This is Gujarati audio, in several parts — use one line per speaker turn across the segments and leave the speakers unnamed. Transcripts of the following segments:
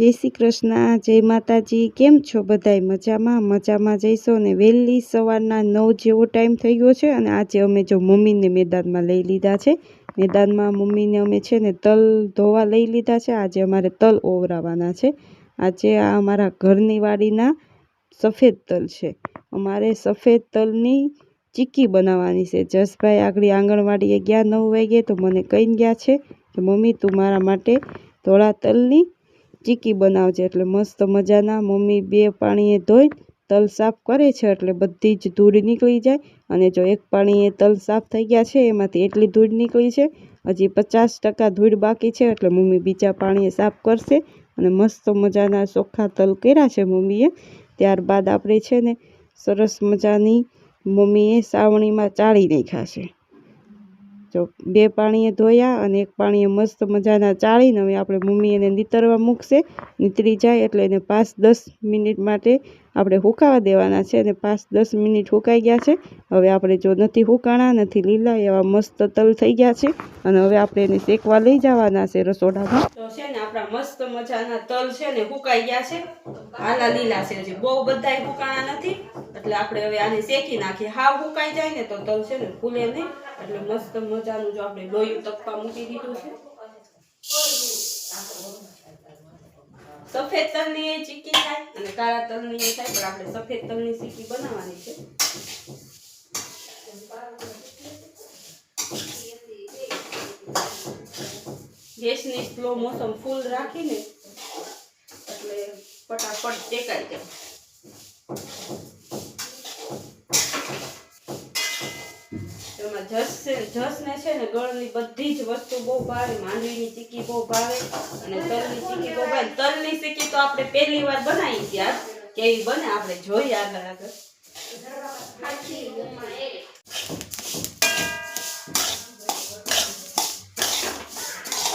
જય શ્રી કૃષ્ણ, જય માતાજી, કેમ છો બધાય? મજામાં? મજામાં જઈશો ને વહેલી સવારના નવ જેવો ટાઈમ થઈ ગયો છે અને આજે અમે જો મમ્મીને મેદાનમાં લઈ લીધા છે. મેદાનમાં મમ્મીને અમે છે ને તલ ધોવા લઈ લીધા છે. આજે અમારે તલ ઓવરાવાના છે. આજે આ અમારા ઘરની વાડીના સફેદ તલ છે. અમારે સફેદ તલની ચીક્કી બનાવવાની છે. જસભાઈ આગળ આંગણવાડીએ ગયા નવ વાગે તો મને કહીને ગયા છે કે, મમ્મી, તું મારા માટે ધોળા તલની ચીકી બનાવજે એટલે મસ્ત મજાના મમ્મી બે પાણીએ ધોઈ તલ સાફ કરે છે એટલે બધી જ ધૂળ નીકળી જાય. અને જો એક પાણીએ તલ સાફ થઈ ગયા છે, એમાંથી એટલી ધૂળ નીકળી છે. હજી પચાસ ટકા ધૂળ બાકી છે એટલે મમ્મી બીજા પાણીએ સાફ કરશે. અને મસ્ત મજાના ચોખ્ખા તલ કર્યા છે મમ્મીએ. ત્યારબાદ આપણે છે ને સરસ મજાની મમ્મીએ સાવણીમાં ચાળી નાખ્યા છે. જો બે પાણીએ ધોયા અને એક પાણીએ મસ્ત મજાના ચાળીને હવે આપણે મમ્મી એને નીતરવા મૂકશે. નીતરી જાય એટલે એને પાંચ દસ મિનિટ માટે આપણે હુકાવા દેવાના છે અને પાંચ, દસ મિનિટ હુકાઈ ગયા છે. હવે આપણે જો નથી હુકાણા, નથી લીલા એવા મસ્ત તલ થઈ ગયા છે અને હવે આપણે એને શેકવા લઈ જવાના છે રસોડામાં. તો છે ને આપણા મસ્ત મજાના તલ છે ને હુકાઈ ગયા છે. આલા લીલા છે બહુ બધા હુકાણા નથી. એટલે આપણે હવે આને શેકી નાખીએ. હાવ હુકાઈ જાય ને તો તલ છે ને ફૂલે નહીં. એટલે મસ્ત મજાનું જો આપણે લોયું તપવા મૂકી દીધું છે. સફેદ તલની એ ચીક્કી થાય અને કાળા તલની થાય, પણ આપણે સફેદ તલની ચીક્કી બનાવવાની છે. ગેસની સ્લો મોસમ ફૂલ રાખીને, એટલે ફટાફટ ટેકાઈ જાય એમાં જસ જસને છે ને ગળની બધી જ વસ્તુ બહુ ભાવે, માંડવીની ચીકી બહુ ભાવે અને તલની ચીકી બહુ ભાવે. તલની ચીકી તો આપણે પહેલી વાર બનાવી ત્યાર કેવી બને, આપણે જોઈએ આગળ આગળ.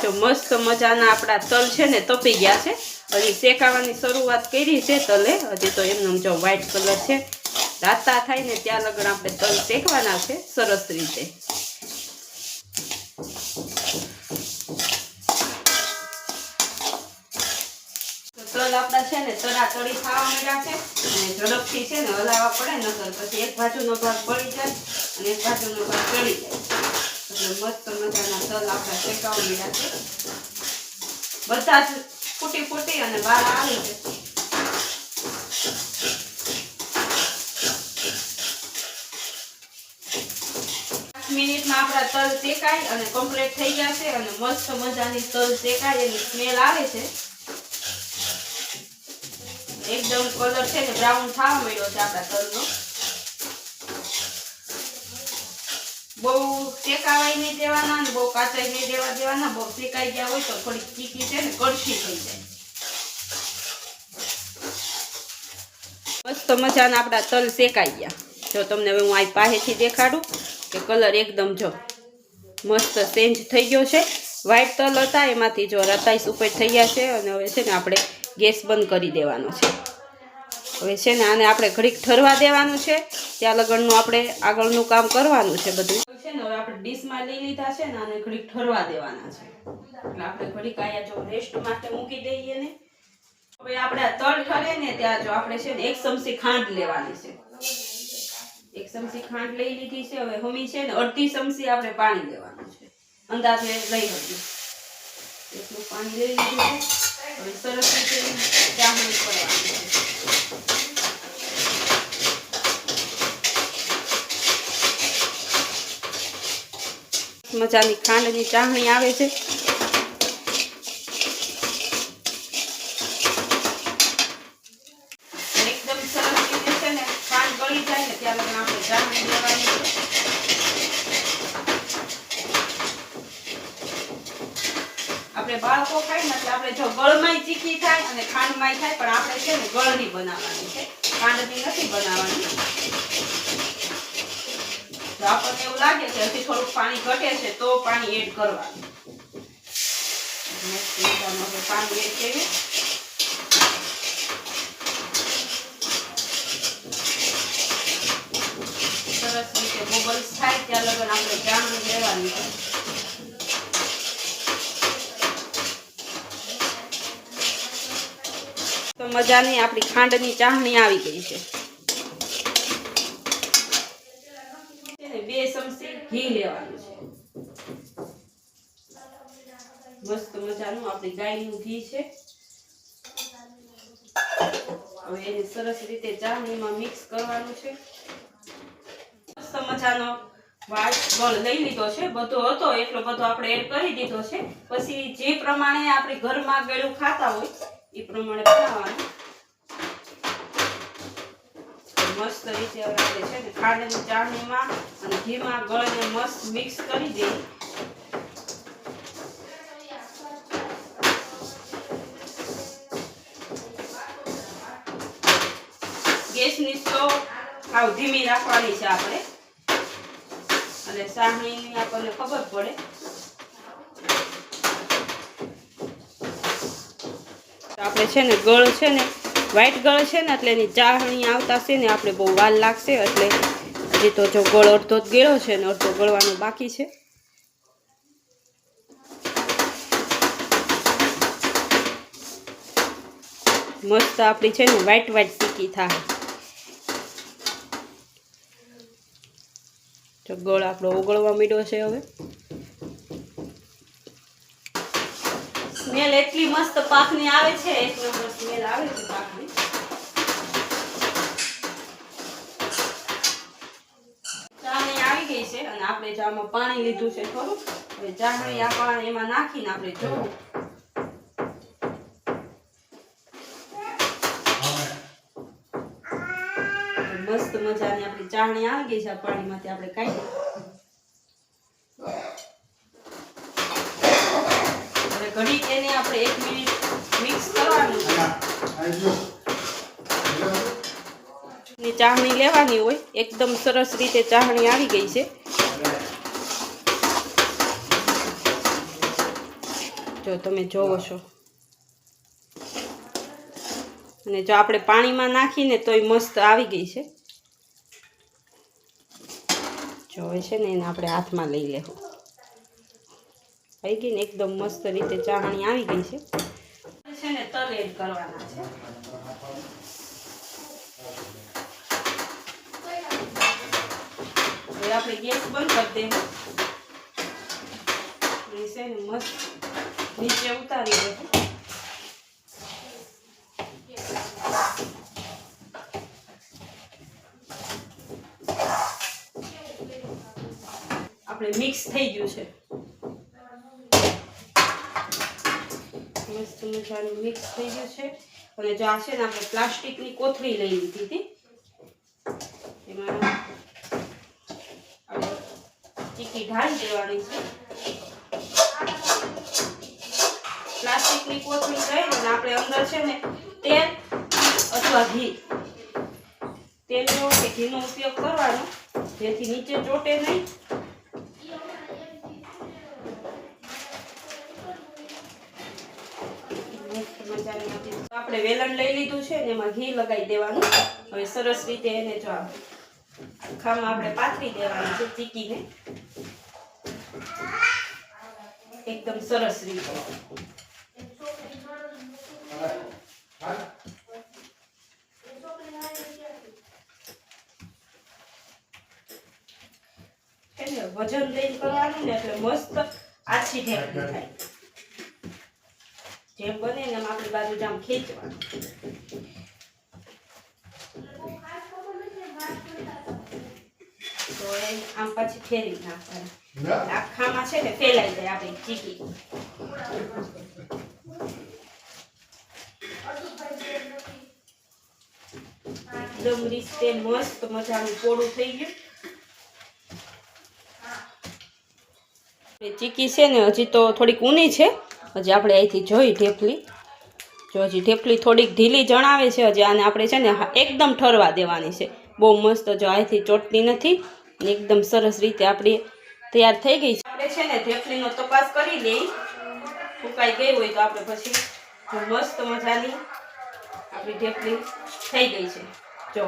તો મસ્ત મજાના આપણા તલ છે ને તપી ગયા છે. હજી શેકાવાની શરૂઆત કરી છે તલે. હજી તો એમનો જો વ્હાઈટ કલર છે. રાતા થાય ને ત્યાં લગન આપણે તલ શેકવાના છે, સરસ રીતે. તલ આપણા છે ને તરા તળી ખાવા માંડ્યા છે, અને ઝડપથી છે ને હલાવવા પડે, નકર પછી એક બાજુનો ભાગ પડી જાય અને એક બાજુનો ભાગ ચડી જાય. એટલે મસ્ત મજાના તલ આપણા શેકાવા માંડ્યા છે. બધા જ ફૂટી ફૂટી અને બહાર આવી છે પાંચ મિનિટમાં આપણા તલ શેકાય અને કમ્પ્લીટ થઈ ગયા છે અને મસ્ત મજાની તલ શેકાય, એની સ્મેલ આવે છે. એકદમ કલર છે ને બ્રાઉન થવા મળ્યો છે આપણા તલનો. બહુ શેકાવાય નહીં દેવાના ને બહુ કાચાઈ નહીં દેવા દેવાના, બહુ શેકાઈ ગયા હોય તો થોડી ચીકી છે ને કડશી થઈ જાય. મસ્ત મજાના આપણા તલ શેકાઈ ગયા. જો તમને હવે હું આ પાસેથી દેખાડું કે કલર એકદમ જો મસ્ત ચેન્જ થઈ ગયો છે. વ્હાઈટ તલ હતા, એમાંથી જો રતાઈસ ઉપર થઈ ગયા છે અને હવે છે ને આપણે ગેસ બંધ કરી દેવાનો છે. હવે છે ને આને આપણે ઘડીક ઠરવા દેવાનું છે. ત્યાં લગનનું આપણે આગળનું કામ કરવાનું છે બધું. છે ને હવે આપણે ડીશમાં લઈ લીધા છે ને આને ઘડીક ઠરવા દેવાના છે. એટલે આપણે ઘડીક અહીંયા જો રેસ્ટ માટે મૂકી દઈએ ને. હવે આપણે તળ ઠરે ને ત્યાં જો આપણે છે ને એક ચમચી ખાંડ લેવાની છે. એક ચમચી ખાંડ લઈ લીધી છે, હવે હમી છે ને અડધી ચમચી આપણે પાણી લેવાનું છે. અંદાજે લઈ હતી એટલું પાણી લઈ લીધું છે. હવે સરસ રીતે ચાહણી કરવાની છે. મજાની ખાંડની ચાહણી આવે છે એકદમ સરસ રીતે છે ને ખાંડ ગળી જાય ને ત્યાં લગન આપણે ચાહણી લેવાની છે આપણે બાળકો ખાય ને એટલે આપણે જો ગળમાંય ચીકી થાય અને ખાંડમાંય થાય, પણ આપણે છે ને ગળની બનાવવાની છે. ખાંડની નથી બનાવવાની. તો આપણને એવું લાગે કે હજી થોડુંક પાણી ઘટે છે, તો પાણી એડ કરવાનું. પાણી એડ કરીએ. સરસ રીતે બોબલ્સ થાય, ત્યાં લગન આપણે જાણવું લેવાની છે. મજાની આપણી ખાંડની ચાહણી આવી ગઈ છે. બે ચમચી ઘી લેવાનું છે. મસ્ત મજાનું આપણી ગાયનું ઘી છે. હવે એને સરસ રીતે ચાહણીમાં મિક્સ કરવાનું છે. મસ્ત મજાનો વાળ લઈ લીધો છે. બધો હતો, એટલો બધો આપણે એડ કરી દીધો છે. પછી જે પ્રમાણે આપણે ઘરમાં ગળું ખાતા હોય એ પ્રમાણે બનાવવાનું. મસ્ત રીતે આપણે છે ને ખાંડની ચાળણીમાં અને ઘીમાં ગળીને મસ્ત મિક્સ કરી દઈએ. ગેસની સ્ટોવ ધીમી રાખવાની છે આપણે. અને સાહણીની આપણને ખબર પડે. આપણે છે ને ગળ છે ને વ્હાઈટ ગળ છે ને, એટલે એની ચાહણી આવતા છે ને આપણે બહુ વાર લાગશે, એટલે હજી તો જો ગળ અડધો જ ગળ્યો છે ને, અડધો ગળવાનો બાકી છે. મસ્ત આપણી છે ને વ્હાઈટ વ્હાઈટ ટીકી થાય. જો ગળ આપણો ઓગળવા માંડ્યો છે હવે. સ્મેલ એટલી મસ્ત પાકની આવે છે. એક નંબર સ્મેલ આવે છે પાકની ચાણી આવી ગઈ છે અને આપણે જો પાણી લીધું છે થોડું. ચાણી આ પાણી એમાં નાખીને આપણે જોવું. મસ્ત મજાની આપણી ચાણી આવી ગઈ છે પાણીમાંથી આપણે કાઢી. ઘડી એને આપણે એક મિનિટ મિક્સ કરવાનું છે. ની ચાહણી લેવાની હોય એકદમ સરસ રીતે ચાહણી આવી ગઈ છે. જો તમે જોવો છો. અને જો આપણે પાણીમાં નાખીને તોય મસ્ત આવી ગઈ છે. જો છે ને એને આપણે હાથમાં લઈ લેવું. આવી ગઈ ને એકદમ મસ્ત રીતે ચાહણી આવી ગઈ છે. ને તલ કરવાના છે. હવે આપણે ગેસ બંધ કરી દેવું એ છે ને મસ્ત નીચે ઉતારી આપણે મિક્સ થઈ ગયું છે. મસ્ત મજાનું મિક્સ થઈ ગયું છે. અને જો આ છે ને આપણે પ્લાસ્ટિકની કોથળી લઈ લીધી હતી. એમાં આપણે ચીકી ઢાળી દેવાની છે. પ્લાસ્ટિકની કોથળી લઈ અને આપણે અંદર છે ને તેલ અથવા ઘી. તેલનો કે ઘીનો ઉપયોગ કરવાનો. જેથી નીચે ચોટે નહીં. આપણી- વેલણ લઈ લીધું છે અને એમાં ઘી લગાવી દેવાનું. હવે સરસ રીતે એને જો ખામાં આપણે પાથરી દેવાનું છે ચીકીને. એકદમ સરસ રીતે. વજન લઈને કરવાનું ને એટલે મસ્ત આછી ઢેકણી થાય. જેમ બને એમ આપણી બાજુ જામ ખેંચવાનું તો એ આમ પછી ફેરવી નાખવાનું. આખામાં છે ને ફેલાઈ જાય આપણી ચીકી. એકદમ રીતે મસ્ત મજાનું પોળું થઈ ગયું. ચીકી છે ને હજી તો થોડીક ઊની છે. હજી આપણે અહીંથી જોઈ ઢેફલી. જો હજી ઢેફલી થોડીક ઢીલી જણાવે છે, હજી આને આપણે છે ને એકદમ ઠરવા દેવાની છે. બહુ મસ્ત જો અહીંથી ચોટતી નથી એકદમ સરસ રીતે આપણી તૈયાર થઈ ગઈ છે. આપણે છે ને ઢેફલીનો તપાસ કરી લઈ ફૂંકાઈ ગઈ હોય તો આપણે પછી મસ્ત મજાની આપણી ઢેફલી થઈ ગઈ છે. જો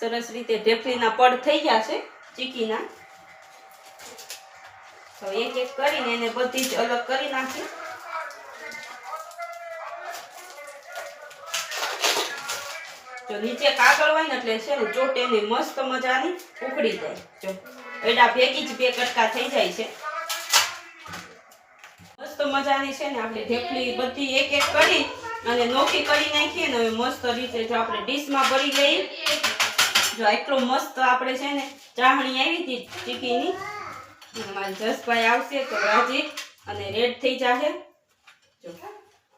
સરસ રીતે ઢેફલીના પડ થઈ ગયા છે, ચીકીના. તો એક એક કરીને એને બધી જ અલગ કરી નાખી. જો નીચે કાગળ હોય ને એટલે છે ને ચોટે એની મસ્ત મજાની ઉકળી જાય. જો એડા ભેગી જ બે કટકા થઈ જાય છે. મસ્ત મજાની છે ને આપણે ઢેફલી બધી એક એક કરી અને નોખી કરી નાખીએ ને હવે મસ્ત રીતે જો આપણે ડીશમાં ભરી લઈએ. જો એટલું મસ્ત આપણે છે ને ચાહણી આવી હતી ચીકીની. મારા જસભાઈ આવશે તો રાજી અને રેડ થઈ જશે જો.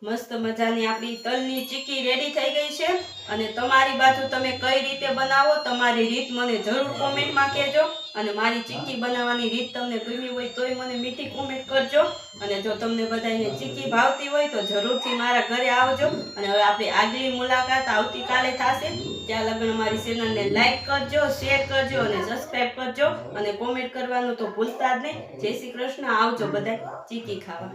મસ્ત મજાની આપણી તલની ચીકી રેડી થઈ ગઈ છે. અને તમારી બાજુ તમે કઈ રીતે બનાવો તમારી રીત મને જરૂર કોમેન્ટમાં કહેજો. અને મારી ચીકી બનાવવાની રીત તમને ગમી હોય તોય મને મીઠી કોમેન્ટ કરજો. અને જો તમને બધાને ચીકી ભાવતી હોય તો જરૂરથી મારા ઘરે આવજો. અને હવે આપણી આગલી મુલાકાત આવતીકાલે થશે. ત્યાં લગ્ન મારી ચેનલને લાઈક કરજો શેર કરજો અને સબસ્ક્રાઈબ કરજો. અને કોમેન્ટ કરવાનું તો ભૂલતા જ નહીં. જય શ્રી કૃષ્ણ. આવજો બધા ચીકી ખાવા.